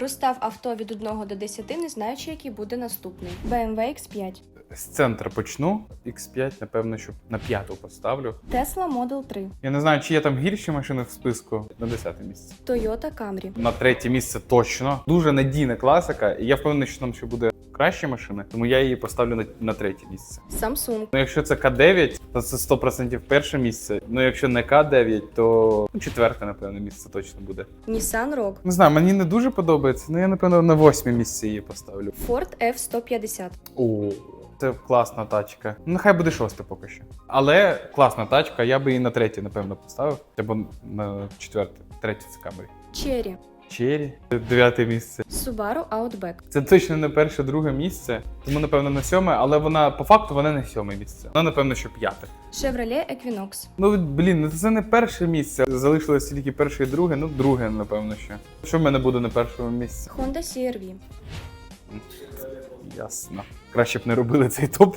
Розстав авто від 1 до 10, не знаючи, який буде наступний. BMW X5. З центра почну. X5, напевно, що на п'яту поставлю. Tesla Model 3. Я не знаю, чи є там гірші машини в списку. На десяте місце. Toyota Camry. На третє місце точно. Дуже надійна класика. І я впевнений, що там ще буде кращі машини, тому я її поставлю на, на третє місце. Samsung. Ну, якщо це К9, то це 100% перше місце. Ну, якщо не К9, то ну, четверте, напевно, місце точно буде. Nissan Rogue. Не знаю, мені не дуже подобається, але я, напевно, на восьме місце її поставлю. Ford F-150. О, це класна тачка. Ну, нехай буде шосте поки що. Але класна тачка, я би її на третє, напевно, поставив. Або на четверте. Третє це Camry. Cherry. Черрі, дев'яте місце. Subaru Outback. Це точно не перше, друге місце, тому напевно на сьоме, але вона по факту вона не сьоме місце. Вона, напевно, що п'яте. Chevrolet Equinox. Ну блін, ну це не перше місце. Залишилось тільки перше і друге, ну друге, напевно, що. Що в мене буде на першому місці? Honda CR-V. Ясно. Краще б не робили цей топ.